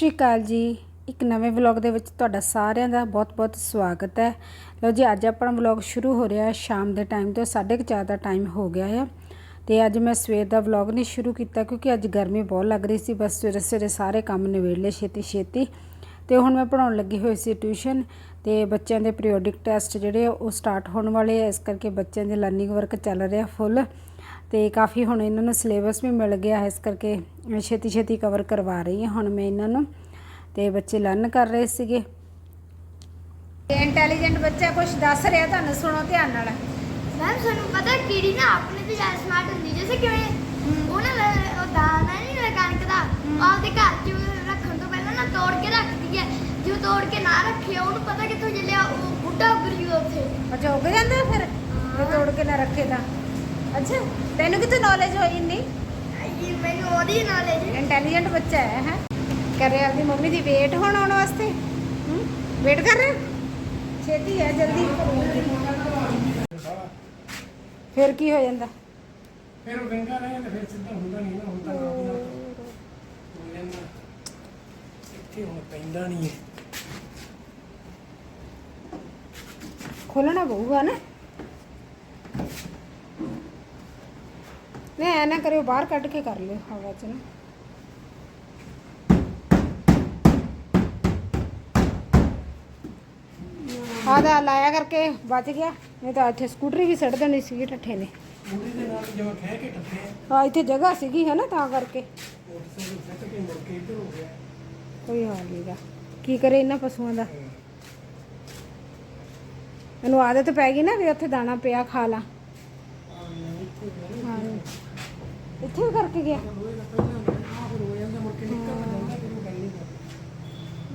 ਸ਼੍ਰੀ ਅਕਾਲ ਜੀ। ਇੱਕ ਨਵੇਂ ਵਲੌਗ ਦੇ ਵਿੱਚ ਤੁਹਾਡਾ ਸਾਰਿਆਂ ਦਾ ਬਹੁਤ-ਬਹੁਤ ਸਵਾਗਤ ਹੈ। ਲਓ ਜੀ, ਅੱਜ ਆਪਣਾ ਵਲੌਗ ਸ਼ੁਰੂ ਹੋ ਰਿਹਾ ਹੈ। ਸ਼ਾਮ ਦੇ ਟਾਈਮ ਤੋਂ 4:30 ਦਾ ਟਾਈਮ ਹੋ ਗਿਆ ਹੈ ਤੇ ਅੱਜ ਮੈਂ ਸਵੇਰ ਦਾ ਵਲੌਗ ਨਹੀਂ ਸ਼ੁਰੂ ਕੀਤਾ ਕਿਉਂਕਿ ਅੱਜ ਗਰਮੀ ਬਹੁਤ ਲੱਗ ਰਹੀ ਸੀ। ਬਸ ਸਵੇਰੇ ਸਵੇਰੇ ਸਾਰੇ ਕੰਮ ਨਿਬੇੜ ਲਏ ਛੇਤੀ ਛੇਤੀ ਤੇ ਹੁਣ ਮੈਂ ਪੜਾਉਣ ਲੱਗੀ ਹੋਈ ਸੀ ਟਿਊਸ਼ਨ। ਤੇ ਬੱਚਿਆਂ ਦੇ ਪੀਰੀਓਡਿਕ ਟੈਸਟ ਜਿਹੜੇ ਆ ਉਹ ਸਟਾਰਟ ਹੋਣ ਵਾਲੇ ਆ। ਇਸ ਕਰਕੇ ਬੱਚਿਆਂ ਦੇ ਲਰਨਿੰਗ ਵਰਕ ਚੱਲ ਰਿਹਾ ਫੁੱਲ। ਤੇ ਕਾਫੀ ਹੁਣ ਇਹਨਾਂ ਨੂੰ ਸਿਲੇਬਸ ਵੀ ਮਿਲ ਗਿਆ ਹੈ ਇਸ ਕਰਕੇ ਮੈਂ ਛੇਤੀ ਛੇਤੀ ਕਵਰ ਕਰਵਾ ਰਹੀ ਹਾਂ ਹੁਣ ਮੈਂ ਇਹਨਾਂ ਨੂੰ ਤੇ ਬੱਚੇ ਲਰਨ ਕਰ ਰਹੇ ਸੀਗੇ। ਇੰਟੈਲੀਜੈਂਟ ਬੱਚਾ ਕੁਝ ਦੱਸ ਰਿਹਾ ਤੁਹਾਨੂੰ ਸੁਣੋ ਧਿਆਨ ਨਾਲ। ਮੈਮ ਤੁਹਾਨੂੰ ਪਤਾ ਕੀੜੀ ਨਾ ਆਪਣੇ ਤੇ ਜ਼ਿਆਦਾ ਸਮਾਰਟ ਹੁੰਦੀ ਜਿਵੇਂ ਕਿਵੇਂ ਉਹ ਨਾ ਉਹ ਦਾਣਾ ਨਹੀਂ ਕਣਕ ਦਾ ਆਪਦੇ ਘਰ 'ਚ ਰੱਖਣ ਤੋਂ ਪਹਿਲਾਂ ਨਾ ਤੋੜ ਕੇ ਰੱਖਦੀ ਹੈ। ਜੇ ਤੋੜ ਕੇ ਨਾ ਰੱਖੇ ਉਹਨੂੰ ਪਤਾ ਕਿੱਥੋਂ ਚੱਲਿਆ ਉਹ ਬੁੱਢਾ ਉੱਗ ਉੱਥੇ। ਅੱਛਾ ਉੱਗ ਜਾਂਦਾ ਫਿਰ? ਜੇ ਤੋੜ ਕੇ ਨਾ ਰੱਖੇ ਤਾਂ? ਅੱਛਾ ਤੈਨੂੰ ਕਿੱਥੇ ਨੌਲੇਜ ਹੋਈ ਇੰਨੀ? ਇਹ ਮੈਨੂੰ ਉਹਦੀ ਨੌਲੇਜ ਇੰਟੈਲੀਜੈਂਟ ਬੱਚਾ ਹੈ ਹੈ? ਕਰ ਰਿਹਾ ਆਪਣੀ ਮੰਮੀ ਦੀ ਵੇਟ ਹੋਣ ਆਉਣ ਵਾਸਤੇ? ਵੇਟ ਕਰ ਰਿਹਾ? ਛੇਤੀ ਹੈ ਜਲਦੀ। ਫਿਰ ਕੀ ਹੋ ਜਾਂਦਾ? ਫਿਰ ਉਹ ਗੰਗਾ ਰਹੇ ਤੇ ਫਿਰ ਸਿੱਧਾ ਹੁੰਦਾ ਨਹੀਂ ਨਾ ਹੁੰਦਾ ਨਾ ਆਪਣਾ ਹੋ ਜਾਂਦਾ। ਇੱਥੇ ਹੁਣ ਪੈਂਦਾ ਨਹੀਂ ਹੈ। ਖੋਲਣਾ ਪਊਗਾ ਨਾ? ਐ ਨਾ ਕਰਿਓ ਬਾਹਰ ਕੱਢ ਕੇ ਕਰ ਲਿਓ ਹਵਾ ਚ ਨਾ। ਆਦਾ ਲਾਇਆ ਕਰਕੇ ਬਚ ਗਿਆ। ਨਹੀਂ ਤਾਂ ਇੱਥੇ ਸਕੂਟਰੀ ਵੀ ਸੜ ਦੇਣੀ ਸੀਗੀ ਠੱਠੇ ਨੇ। ਮੂੜੀ ਦੇ ਨਾਲ ਜਿਵੇਂ ਖਹਿ ਕੇ ਟੱਪੇ ਹਾਂ ਇੱਥੇ ਜਗ੍ਹਾ ਸੀਗੀ ਹੈ ਨਾ ਤਾਂ ਕਰਕੇ। ਮੋਟਰਸਾਈਕਲ ਸੱਟ ਕੇ ਮੁੜ ਕੇ ਇੱਧਰ ਹੋ ਗਿਆ। ਕੋਈ ਹਾਲ ਨਹੀਂਗਾ ਕੀ ਕਰੇ ਇਹਨਾਂ ਪਸ਼ੂਆਂ ਦਾ? ਮੈਨੂੰ ਆਦਤ ਪੈ ਗਈ ਨਾ ਵੀ ਉੱਥੇ ਦਾਣਾ ਪਿਆ ਖਾ ਲਾ ਹਾਂ ਇੱਥੇ ਵੀ ਕਰਕੇ ਗਿਆ।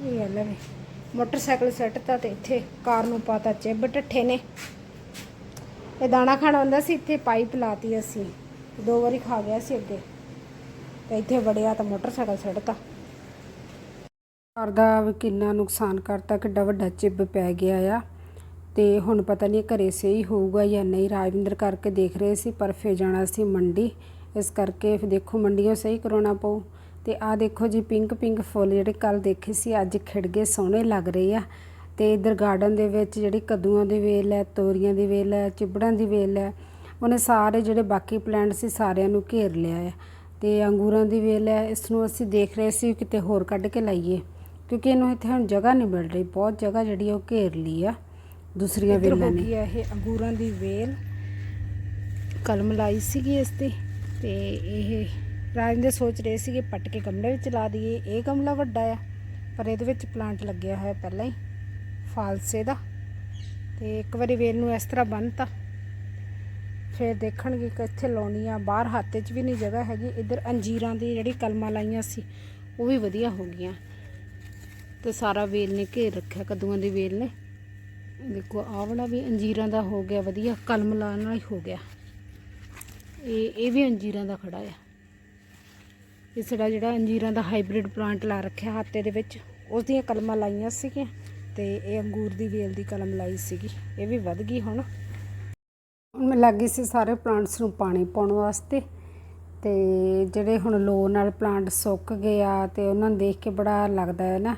ਇਹ ਗੱਲ ਹੈ ਮੋਟਰਸਾਈਕਲ ਸੈੱਟ ਤੇ ਇੱਥੇ, ਕਾਰ ਨੂੰ ਪਾਤਾ, ਚਿੱਬ ਟੱਠੇ ਨੇ। ਇਹ ਦਾਣਾ ਖਾਣ ਆਉਂਦਾ ਸੀ, ਇੱਥੇ ਪਾਈਪ ਲਾਤੀ ਅਸੀਂ। ਦੋ ਵਾਰੀ ਖਾ ਗਿਆ ਸੀ ਅੱਗੇ। ਤੇ ਇੱਥੇ ਵੜਿਆ ਤਾਂ ਮੋਟਰਸਾਈਕਲ ਸੱਟਤਾ ਕਾਰ ਦਾ ਕਿੰਨਾ ਨੁਕਸਾਨ ਕਰਤਾ, ਕਿੱਡਾ ਵੱਡਾ ਚਿੱਬ ਪੈ ਗਿਆ ਆ। ਤੇ ਹੁਣ ਪਤਾ ਨਹੀਂ ਘਰੇ ਸਹੀ ਹੋਊਗਾ ਜਾਂ ਨਹੀਂ। ਰਾਜਵਿੰਦਰ ਕਰਕੇ ਦੇਖ ਰਹੇ ਸੀ, ਪਰ ਫੇਰ ਜਾਣਾ ਸੀ ਮੰਡੀ। ਇਸ ਕਰਕੇ ਦੇਖੋ ਮੰਡੀਆਂ ਸਹੀ ਕਰਾਉਣਾ ਪਊ। ਤੇ ਆਹ ਦੇਖੋ ਜੀ ਪਿੰਕ ਪਿੰਕ ਫੁੱਲ ਜਿਹੜੇ ਕੱਲ ਦੇਖੇ ਸੀ ਅੱਜ ਖਿੜ ਗਏ ਸੋਹਣੇ ਲੱਗ ਰਹੇ ਆ। ਤੇ ਇਧਰ ਗਾਰਡਨ ਦੇ ਵਿੱਚ ਜਿਹੜੀ ਕਦੂਆਂ ਦੀ ਵੇਲ ਹੈ ਤੋਰੀਆਂ ਦੀ ਵੇਲ ਹੈ ਚਿਬੜਾਂ ਦੀ ਵੇਲ ਹੈ ਉਹਨੇ ਸਾਰੇ ਜਿਹੜੇ ਬਾਕੀ ਪਲਾਂਟ ਸੀ ਸਾਰਿਆਂ ਨੂੰ ਘੇਰ ਲਿਆ ਹੈ ਤੇ ਅੰਗੂਰਾਂ ਦੀ ਵੇਲ ਹੈ ਇਸ ਨੂੰ ਅਸੀਂ ਦੇਖ ਰਹੇ ਸੀ ਕਿਤੇ ਹੋਰ ਕੱਢ ਕੇ ਲਾਈਏ ਕਿਉਂਕਿ ਇਹਨੂੰ ਇੱਥੇ ਹੁਣ ਜਗ੍ਹਾ ਨਹੀਂ ਮਿਲ ਰਹੀ ਬਹੁਤ ਜਗ੍ਹਾ ਜਿਹੜੀ ਉਹ ਘੇਰ ਲਈ ਆ ਦੂਸਰੀਆਂ ਵੇਲਾਂ ਨੇ। ਇਹ ਅੰਗੂਰਾਂ ਦੀ ਵੇਲ। ਕਲਮ ਲਾਈ ਸੀਗੀ ਇਸ ਤੇ। ਤੇ ਇਹ ਰਾਜਿੰਦਰ ਸੋਚ ਰਹੇ ਸੀਗੇ ਪੱਟ ਕੇ ਗਮਲੇ ਵਿੱਚ ਲਾ ਦਈਏ। ਇਹ ਗਮਲਾ ਵੱਡਾ ਆ, ਪਰ ਇਹਦੇ ਵਿੱਚ ਪਲਾਂਟ ਲੱਗਿਆ ਹੋਇਆ ਪਹਿਲਾਂ ਹੀ, ਫਾਲਸੇ ਦਾ। ਤੇ ਇੱਕ ਵਾਰੀ ਵੇਲ ਨੂੰ ਇਸ ਤਰ੍ਹਾਂ ਬੰਨਤਾ ਫਿਰ ਦੇਖਣਗੇ ਕਿ ਇੱਥੇ ਲਾਉਣੀ ਆ ਬਾਹਰ ਹੱਥ 'ਚ ਵੀ ਨਹੀਂ ਜਗ੍ਹਾ ਹੈਗੀ। ਇੱਧਰ ਅੰਜੀਰਾਂ ਦੀ ਜਿਹੜੀ ਕਲਮਾਂ ਲਾਈਆਂ ਸੀ, ਉਹ ਵੀ ਵਧੀਆ ਹੋ ਗਈਆਂ। ਤੇ ਸਾਰਾ ਵੇਲ ਨੇ ਘੇਰ ਰੱਖਿਆ, ਕਦੂਆਂ ਦੀ ਵੇਲ ਨੇ। ਦੇਖੋ, ਆਹ ਵਾਲਾ ਵੀ ਅੰਜੀਰਾਂ ਦਾ ਹੋ ਗਿਆ, ਵਧੀਆ। ਕਲਮ ਲਾਉਣ ਨਾਲ ਹੀ ਹੋ ਗਿਆ। ਇਹ ਇਹ ਵੀ ਅੰਜੀਰਾਂ ਦਾ ਖੜਾ ਆ। ਇਸ ਦਾ ਜਿਹੜਾ ਅੰਜੀਰਾਂ ਦਾ ਹਾਈਬ੍ਰਿਡ ਪਲਾਂਟ ਲਾ ਰੱਖਿਆ ਹਾਤੇ ਦੇ ਵਿੱਚ ਉਸ ਦੀਆਂ ਕਲਮਾਂ ਲਾਈਆਂ ਸੀਗੀਆਂ ਤੇ ਇਹ ਅੰਗੂਰ ਦੀ ਵੇਲ ਦੀ ਕਲਮ ਲਾਈ ਸੀਗੀ। ਇਹ ਵੀ ਵੱਧ ਗਈ ਹੁਣ। ਹੁਣ ਮੈਂ ਲੱਗੀ ਸੀ ਸਾਰੇ ਪਲਾਂਟਸ ਨੂੰ ਪਾਣੀ ਪਾਉਣ ਵਾਸਤੇ ਤੇ ਜਿਹੜੇ ਹੁਣ ਲੋ ਨਾਲ ਪਲਾਂਟ ਸੁੱਕ ਗਏ ਆ ਤੇ ਉਹਨਾਂ ਨੂੰ ਦੇਖ ਕੇ ਬੜਾ ਲੱਗਦਾ ਹੈ ਨਾ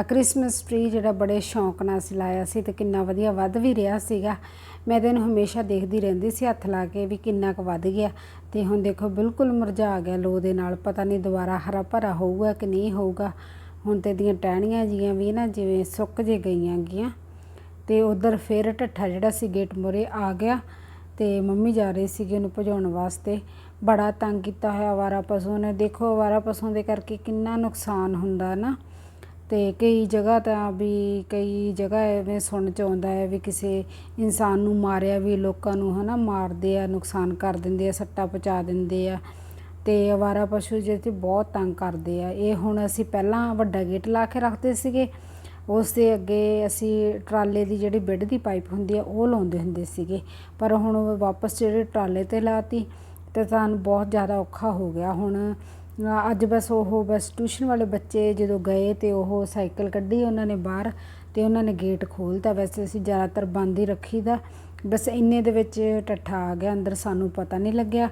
ਕ੍ਰਿਸਮਸ ਟਰੀ ਜਿਹੜਾ ਬੜੇ ਸ਼ੌਂਕ ਨਾਲ ਅਸੀਂ ਲਾਇਆ ਸੀ ਤੇ ਕਿੰਨਾ ਵਧੀਆ ਵੱਧ ਵੀ ਰਿਹਾ ਸੀਗਾ। ਮੈਂ ਤਾਂ ਇਹਨੂੰ ਹਮੇਸ਼ਾ ਦੇਖਦੀ ਰਹਿੰਦੀ ਸੀ ਹੱਥ ਲਾ ਕੇ ਵੀ ਕਿੰਨਾ ਕੁ ਵੱਧ ਗਿਆ। ਤੇ ਹੁਣ ਦੇਖੋ ਬਿਲਕੁਲ ਮੁਰਝਾ ਗਿਆ ਲੋ ਦੇ ਨਾਲ, ਪਤਾ ਨਹੀਂ ਦੁਬਾਰਾ ਹਰਾ ਭਰਾ ਹੋਊਗਾ ਕਿ ਨਹੀਂ ਹੋਊਗਾ। ਹੁਣ ਤੇ ਦੀਆਂ ਟਹਿਣੀਆਂ ਜੀਆਂ ਵੀ ਨਾ ਜਿਵੇਂ ਸੁੱਕ ਜੇ ਗਈਆਂ ਗੀਆਂ। ਤੇ ਉਧਰ ਫੇਰ ਢੱਠਾ ਜਿਹੜਾ ਸੀ ਗੇਟ ਮੋਰੇ ਆ ਗਿਆ ਤੇ ਮੰਮੀ ਜਾ ਰਹੀ ਸੀਗੀ ਉਹਨੂੰ ਭਜਾਉਣ ਵਾਸਤੇ। ਬੜਾ ਤੰਗ ਕੀਤਾ ਹੋਇਆ ਆਵਾਰਾ ਪਸ਼ੂ ਨੇ। ਦੇਖੋ ਆਵਾਰਾ ਪਸ਼ੂਆਂ ਦੇ ਕਰਕੇ ਕਿੰਨਾ ਨੁਕਸਾਨ ਹੁੰਦਾ ਨਾ। ਅਤੇ ਕਈ ਜਗ੍ਹਾ ਤਾਂ ਵੀ ਕਈ ਜਗ੍ਹਾ ਐਵੇਂ ਸੁਣ ਚ ਆਉਂਦਾ ਹੈ ਵੀ ਕਿਸੇ ਇਨਸਾਨ ਨੂੰ ਮਾਰਿਆ ਵੀ ਲੋਕਾਂ ਨੂੰ ਹੈ ਨਾ ਮਾਰਦੇ ਆ, ਨੁਕਸਾਨ ਕਰ ਦਿੰਦੇ ਆ, ਸੱਟਾ ਪਹੁੰਚਾ ਦਿੰਦੇ ਆ ਅਤੇ ਅਵਾਰਾ ਪਸ਼ੂ ਜਿਹੜੇ ਬਹੁਤ ਤੰਗ ਕਰਦੇ ਆ। ਇਹ ਹੁਣ ਅਸੀਂ ਪਹਿਲਾਂ ਵੱਡਾ ਗੇਟ ਲਾ ਕੇ ਰੱਖਦੇ ਸੀਗੇ, ਉਸ ਦੇ ਅੱਗੇ ਅਸੀਂ ਟਰਾਲੇ ਦੀ ਜਿਹੜੀ ਬਿੱਡ ਦੀ ਪਾਈਪ ਹੁੰਦੀ ਆ, ਉਹ ਲਾਉਂਦੇ ਹੁੰਦੇ ਸੀਗੇ। ਪਰ ਹੁਣ ਵਾਪਸ ਜਿਹੜੇ ਟਰਾਲੇ ਤੇ ਲਾਤੀ, ਤੇ ਸਾਨੂੰ ਬਹੁਤ ਜ਼ਿਆਦਾ ਔਖਾ ਹੋ ਗਿਆ। ਹੁਣ ਅੱਜ ਬਸ ਉਹ ਬਸ ਟਿਊਸ਼ਨ ਵਾਲੇ ਬੱਚੇ ਜਦੋਂ ਗਏ ਤੇ ਉਹ ਸਾਈਕਲ ਕੱਢੀ ਉਹਨਾਂ ਨੇ ਬਾਹਰ ਤੇ ਉਹਨਾਂ ਨੇ ਗੇਟ ਖੋਲਤਾ। ਵੈਸੇ ਅਸੀਂ ਜ਼ਿਆਦਾਤਰ ਬੰਦ ਹੀ ਰੱਖੀਦਾ। ਬਸ ਇੰਨੇ ਦੇ ਵਿੱਚ ਟੱਠਾ ਆ ਗਿਆ, ਅੰਦਰ ਸਾਨੂੰ ਪਤਾ ਨਹੀਂ ਲੱਗਿਆ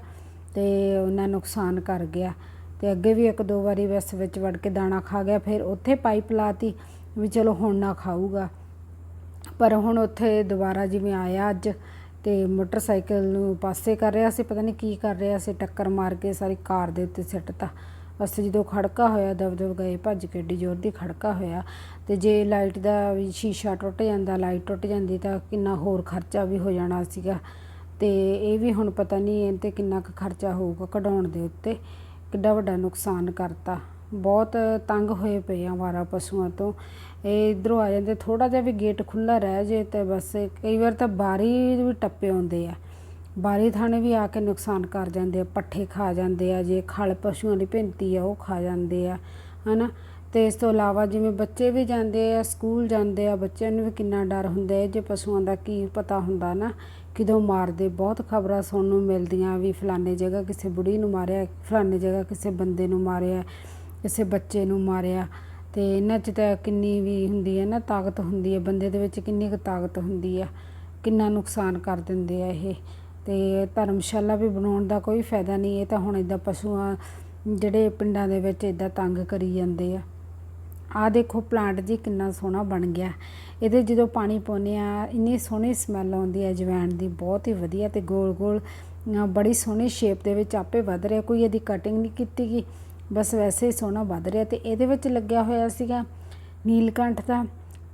ਤੇ ਉਹਨਾਂ ਨੁਕਸਾਨ ਕਰ ਗਿਆ। ਤੇ ਅੱਗੇ ਵੀ ਇੱਕ ਦੋ ਵਾਰੀ ਬਸ ਵਿੱਚ ਵੜ ਕੇ ਦਾਣਾ ਖਾ ਗਿਆ, ਫਿਰ ਉੱਥੇ ਪਾਈਪ ਲਾਤੀ ਵੀ ਚਲੋ ਹੁਣ ਨਾ ਖਾਊਗਾ। ਪਰ ਹੁਣ ਉੱਥੇ ਦੁਬਾਰਾ ਜਿਵੇਂ ਆਇਆ ਅੱਜ ਤੇ ਮੋਟਰਸਾਈਕਲ ਨੂੰ ਪਾਸੇ ਕਰ ਰਿਹਾ ਸੀ, ਪਤਾ ਨਹੀਂ ਕੀ ਕਰ ਰਿਹਾ ਸੀ, ਟੱਕਰ ਮਾਰ ਕੇ ਸਾਰੀ ਕਾਰ ਦੇ ਉੱਤੇ ਸਿੱਟਤਾ। ਅਸੀਂ ਜਦੋਂ ਖੜਕਾ ਹੋਇਆ ਦਬਦਬ ਗਏ, ਭੱਜ ਕੇ ਏਡੀ ਜ਼ੋਰ ਦੀ ਖੜਕਾ ਹੋਇਆ। ਤੇ ਜੇ ਲਾਈਟ ਦਾ ਵੀ ਸ਼ੀਸ਼ਾ ਟੁੱਟ ਜਾਂਦਾ, ਲਾਈਟ ਟੁੱਟ ਜਾਂਦੀ ਤਾਂ ਕਿੰਨਾ ਹੋਰ ਖਰਚਾ ਵੀ ਹੋ ਜਾਣਾ ਸੀਗਾ। ਤੇ ਇਹ ਵੀ ਹੁਣ ਪਤਾ ਨਹੀਂ ਇਹ ਤੇ ਕਿੰਨਾ ਕੁ ਖਰਚਾ ਹੋਊਗਾ ਕਢਾਉਣ ਦੇ ਉੱਤੇ, ਕਿੱਡਾ ਵੱਡਾ ਨੁਕਸਾਨ ਕਰਤਾ। ਬਹੁਤ ਤੰਗ ਹੋਏ ਪਏ ਆ ਵਾਰਾ ਪਸ਼ੂਆਂ ਤੋਂ। ਇਹ ਇਧਰੋਂ ਆ ਜਾਂਦੇ ਥੋੜਾ ਜਿਹਾ ਵੀ ਗੇਟ ਖੁੱਲਾ ਰਹਿ ਜੇ ਤੇ ਬਸ ਕਈ ਵਾਰ ਤਾਂ ਬਾਰੀ ਵੀ ਟੱਪੇ ਆਉਂਦੇ ਆ। ਬਾਰੀ ਥਾਣੇ ਵੀ ਆ ਕੇ ਨੁਕਸਾਨ ਕਰ ਜਾਂਦੇ ਆ, ਪੱਠੇ ਖਾ ਜਾਂਦੇ ਆ, ਜੇ ਖਲ ਪਸ਼ੂਆਂ ਦੀ ਭਿੰਤੀ ਆ, ਉਹ ਖਾ ਜਾਂਦੇ ਆ, ਹਨਾ? ਤੇ ਇਸ ਤੋਂ ਇਲਾਵਾ ਜਿਵੇਂ ਬੱਚੇ ਵੀ ਜਾਂਦੇ ਆ, ਸਕੂਲ ਜਾਂਦੇ ਆ, ਬੱਚਿਆਂ ਨੂੰ ਵੀ ਕਿੰਨਾ ਡਰ ਹੁੰਦਾ ਹੈ, ਜੇ ਪਸ਼ੂਆਂ ਦਾ ਕੀ ਪਤਾ ਹੁੰਦਾ ਨਾ, ਕਿਦੋਂ ਮਾਰਦੇ। ਬਹੁਤ ਖਬਰਾਂ ਸੁਣਨ ਨੂੰ ਮਿਲਦੀਆਂ ਵੀ ਫਲਾਣੇ ਜਗ੍ਹਾ ਕਿਸੇ ਬੁੜੀ ਨੂੰ ਮਾਰਿਆ, ਫਲਾਣੇ ਜਗ੍ਹਾ ਕਿਸੇ ਬੰਦੇ ਨੂੰ ਮਾਰਿਆ। ਕਿਸੇ ਬੱਚੇ ਨੂੰ ਮਾਰਿਆ ਅਤੇ ਇਹਨਾਂ 'ਚ ਤਾਂ ਕਿੰਨੀ ਵੀ ਹੁੰਦੀ ਹੈ ਨਾ ਤਾਕਤ ਹੁੰਦੀ ਹੈ, ਬੰਦੇ ਦੇ ਵਿੱਚ ਕਿੰਨੀ ਕੁ ਤਾਕਤ ਹੁੰਦੀ ਆ ਕਿੰਨਾ ਨੁਕਸਾਨ ਕਰ ਦਿੰਦੇ ਆ ਇਹ। ਅਤੇ ਧਰਮਸ਼ਾਲਾ ਵੀ ਬਣਾਉਣ ਦਾ ਕੋਈ ਫਾਇਦਾ ਨਹੀਂ, ਇਹ ਤਾਂ ਹੁਣ ਇੱਦਾਂ ਪਸ਼ੂਆਂ, ਜਿਹੜੇ ਪਿੰਡਾਂ ਦੇ ਵਿੱਚ ਇੱਦਾਂ ਤੰਗ ਕਰੀ ਜਾਂਦੇ ਆ। ਆਹ ਦੇਖੋ ਪਲਾਂਟ ਜੀ ਕਿੰਨਾ ਸੋਹਣਾ ਬਣ ਗਿਆ। ਇਹਦੇ ਜਦੋਂ ਪਾਣੀ ਪਾਉਂਦੇ ਆ, ਇੰਨੀ ਸੋਹਣੀ ਸਮੈਲ ਆਉਂਦੀ ਹੈ ਜਵੈਣ ਦੀ, ਬਹੁਤ ਹੀ ਵਧੀਆ ਤੇ ਗੋਲ ਗੋਲ ਬੜੀ ਸੋਹਣੀ ਸ਼ੇਪ ਦੇ ਵਿੱਚ ਆਪੇ ਵੱਧ ਰਿਹਾ, ਕੋਈ ਇਹਦੀ ਕਟਿੰਗ ਨਹੀਂ ਕੀਤੀ ਗਈ ਬਸ ਵੈਸੇ ਹੀ ਸੋਹਣਾ ਵੱਧ ਰਿਹਾ ਤੇ ਇਹਦੇ ਵਿੱਚ ਲੱਗਿਆ ਹੋਇਆ ਸੀਗਾ ਨੀਲਕੰਠ ਦਾ।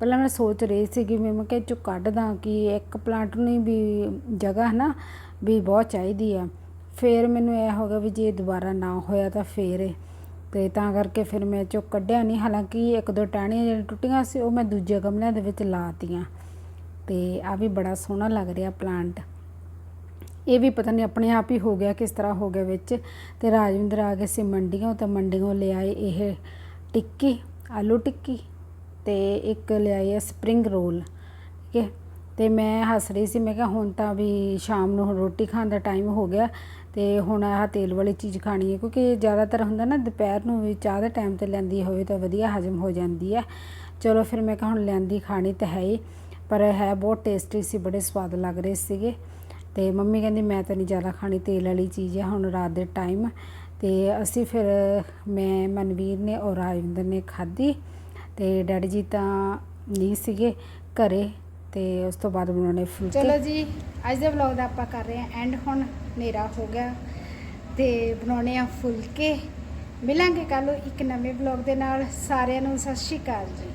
ਪਹਿਲਾਂ ਮੈਂ ਸੋਚ ਰਹੀ ਸੀਗੀ ਵੀ ਮੈਂ ਕਿ ਚੋਂ ਕੱਢ ਦਾਂ ਕਿ ਇੱਕ ਪਲਾਂਟ ਨੂੰ ਵੀ ਜਗ੍ਹਾ ਹੈ ਨਾ ਵੀ ਬਹੁਤ ਚਾਹੀਦੀ ਆ। ਫਿਰ ਮੈਨੂੰ ਇਹ ਹੋ ਗਿਆ ਵੀ ਜੇ ਦੁਬਾਰਾ ਨਾ ਹੋਇਆ ਤਾਂ ਫੇਰ ਇਹ ਤੇ ਤਾਂ ਕਰਕੇ ਫਿਰ ਮੈਂ ਚੋਂ ਕੱਢਿਆ ਨਹੀਂ ਹਾਲਾਂਕਿ ਇੱਕ ਦੋ ਟਾਹਣੀਆਂ ਜਿਹੜੀਆਂ ਟੁੱਟੀਆਂ ਸੀ ਉਹ ਮੈਂ ਦੂਜੇ ਗਮਲਿਆਂ ਦੇ ਵਿੱਚ ਲਾਤੀਆਂ। ਤੇ ਆ ਵੀ ਬੜਾ ਸੋਹਣਾ ਲੱਗ ਰਿਹਾ ਪਲਾਂਟ ਇਹ ਵੀ ਪਤਾ ਨਹੀਂ ਆਪਣੇ ਆਪ ਹੀ ਹੋ ਗਿਆ, ਕਿਸ ਤਰ੍ਹਾਂ ਹੋ ਗਿਆ ਵਿੱਚ। ਤੇ ਰਾਜਵਿੰਦਰ ਆ ਗਏ ਸੀ ਮੰਡੀਆਂ ਤਾਂ ਮੰਡੀਆਂ ਲਿਆਏ ਇਹ ਟਿੱਕੀ, ਆਲੂ ਟਿੱਕੀ ਤੇ ਇੱਕ ਲਿਆਈ ਹੈ ਸਪਰਿੰਗ ਰੋਲ, ਠੀਕ ਹੈ। ਤੇ ਮੈਂ ਹੱਸ ਰਹੀ ਸੀ, ਮੈਂ ਕਿਹਾ ਹੁਣ ਤਾਂ ਵੀ ਸ਼ਾਮ ਨੂੰ ਹੁਣ ਰੋਟੀ ਖਾਣ ਦਾ ਟਾਈਮ ਹੋ ਗਿਆ ਤੇ ਹੁਣ ਆਹ ਤੇਲ ਵਾਲੀ ਚੀਜ਼ ਖਾਣੀ ਹੈ, ਕਿਉਂਕਿ ਜ਼ਿਆਦਾਤਰ ਹੁੰਦਾ ਨਾ ਦੁਪਹਿਰ ਨੂੰ ਵੀ ਚਾਹ ਦੇ ਟਾਈਮ ਤੇ ਲੈਂਦੀ ਹੋਵੇ ਤਾਂ ਵਧੀਆ ਹਜਮ ਹੋ ਜਾਂਦੀ ਹੈ। ਚਲੋ ਫਿਰ ਮੈਂ ਕਿਹਾ ਹੁਣ ਲੈਂਦੀ ਖਾਣੀ ਤਾਂ ਹੈ ਹੀ, ਪਰ ਹੈ ਬਹੁਤ ਟੇਸਟੀ ਸੀ, ਬੜੇ ਸਵਾਦ ਲੱਗ ਰਹੇ ਸੀਗੇ। ਤੇ ਮੰਮੀ ਕਹਿੰਦੀ, ਮੈਂ ਤਾਂ ਨਹੀਂ ਜ਼ਿਆਦਾ ਖਾਣੀ ਤੇਲ ਵਾਲੀ ਚੀਜ਼ ਹੈ ਹੁਣ ਰਾਤ ਦੇ ਟਾਈਮ ਤੇ ਅਸੀਂ ਫਿਰ, ਮੈਂ, ਮਨਵੀਰ ਨੇ ਔਰ ਰਾਜਵਿੰਦਰ ਨੇ ਖਾਧੀ ਤੇ ਡੈਡੀ ਜੀ ਤਾਂ ਨਹੀਂ ਸੀਗੇ ਘਰੇ ਤੇ ਉਸ ਤੋਂ ਬਾਅਦ ਬਣਾਉਣੇ ਫੁਲਕੇ ਚਲੋ ਜੀ, ਅੱਜ ਦੇ ਵਲੌਗ ਦਾ ਆਪਾਂ ਕਰ ਰਹੇ ਹਾਂ ਐਂਡ ਹੁਣ ਹਨੇਰਾ ਹੋ ਗਿਆ ਤੇ ਬਣਾਉਣੇ ਆ ਫੁਲਕੇ। ਮਿਲਾਂਗੇ ਕੱਲ ਇੱਕ ਨਵੇਂ ਵਲੌਗ ਦੇ ਨਾਲ। ਸਾਰਿਆਂ ਨੂੰ ਸਤਿ ਸ਼੍ਰੀ ਅਕਾਲ ਜੀ।